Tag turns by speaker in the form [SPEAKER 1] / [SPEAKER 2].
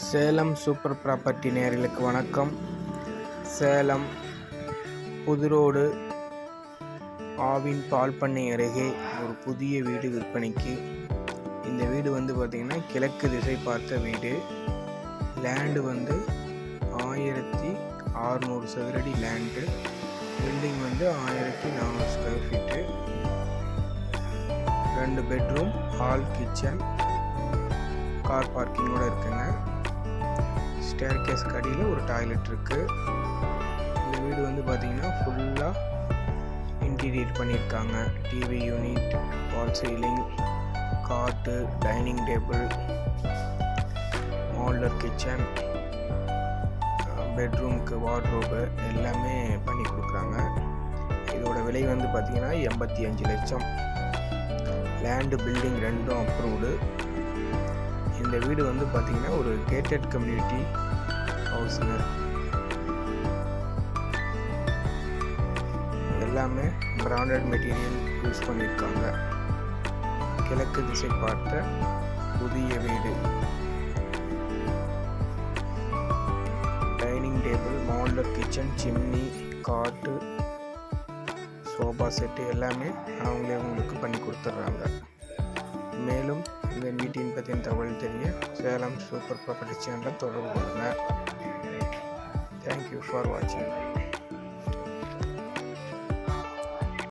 [SPEAKER 1] Salem super property நேர்களுக்கு வணக்கம். சேலம் புதுரோடு ஆவின் பால் பண்ணை அருகே ஒரு புதிய வீடு விற்பனைக்கு. இந்த வீடு வந்து பார்த்திங்கன்னா கிழக்கு திசை பார்த்த வீடு. லேண்டு வந்து ஆயிரத்தி ஆறுநூறு சதுரடி லேண்டு பில்டிங் வந்து ஆயிரத்தி நானூறு ஸ்கொயர் ஃபீட்டு ரெண்டு பெட்ரூம் ஹால் கிச்சன் கார் பார்க்கிங்கோட இருக்குங்க. ஸ்டேர் கேஸ் அடியில் ஒரு டாய்லெட் இருக்குது இந்த வீடு வந்து பார்த்திங்கன்னா ஃபுல்லாக இன்டீரியர் பண்ணியிருக்காங்க டிவி யூனிட் வால் சீலிங் காட்டு டைனிங் டேபிள் மால்டர் கிச்சன் பெட்ரூமுக்கு வார்ட்ரோபு எல்லாமே பண்ணி கொடுக்குறாங்க. இதோட விலை வந்து பார்த்திங்கன்னா எண்பத்தி அஞ்சு லட்சம். லேண்டு பில்டிங் ரெண்டும் அப்ரூவ்டு இந்த வீடு வந்து பார்த்தீங்கன்னா ஒரு கேட்டட் கம்யூனிட்டி ஹவுஸுங்க எல்லாமே பிராண்டட் மெட்டீரியல் யூஸ் பண்ணியிருக்காங்க கிழக்கு திசை பார்த்த புதிய வீடு. Dining table modular kitchen chimney காட்டு சோஃபா செட்டு எல்லாமே அவங்களே உங்களுக்கு பண்ணி கொடுத்துட்றாங்க. வீட்டின் பற்றின தகவல் தெரிய சேலம் சூப்பர் ப்ராப்பர்ட்டி சேனலை தொடர்பு கொள்ளுங்கள். தேங்க்யூ ஃபார் வாட்சிங்